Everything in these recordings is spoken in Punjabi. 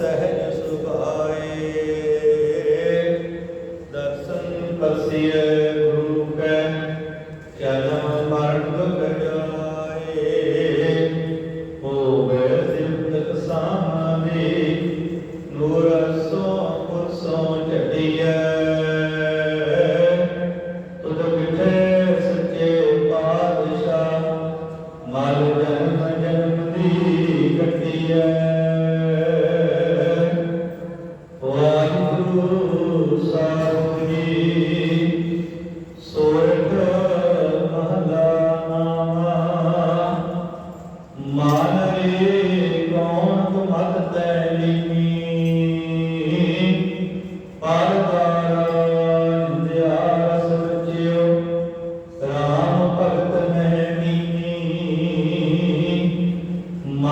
ਸਹਿਜ ਸੁਭਾਏ ਦਰਸ਼ਨ ਪਰਸੀਏ ਗੁਰੂ ਕੈ ਚਰਨ ਮਰਨ ਦੁਖ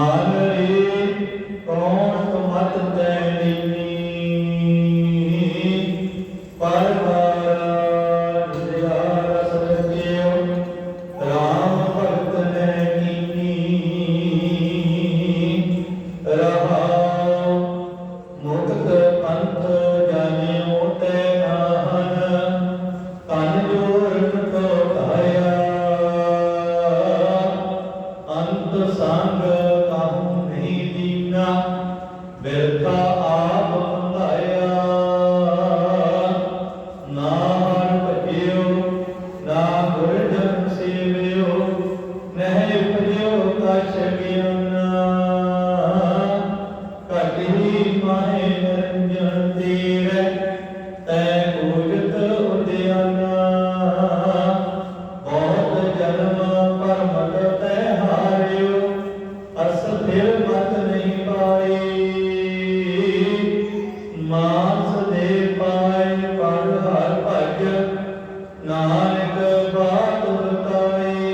ਹਰ ਰੇ ਕੌਣ ਤੁਮਤ ਤੈ ਨੀਨੀ ਪਰਵਾਰ ਦਿਹਾਰ ਸਤਿਓ ਰਾਮ ਭਗਤ ਨੇ ਨੀਨੀ ਰਹਾਉ ਮੁਕਤ ਪੰਥ ਜਾਣਿਓ ਤੈ ਆਹਨ ਤਨ ਜੋਰਨ ਕੋ ਧਾਇਆ, ਅੰਤ ਸੰਗ dünya ਨਾਨਕ ਬਾਤ ਬਤਾਈ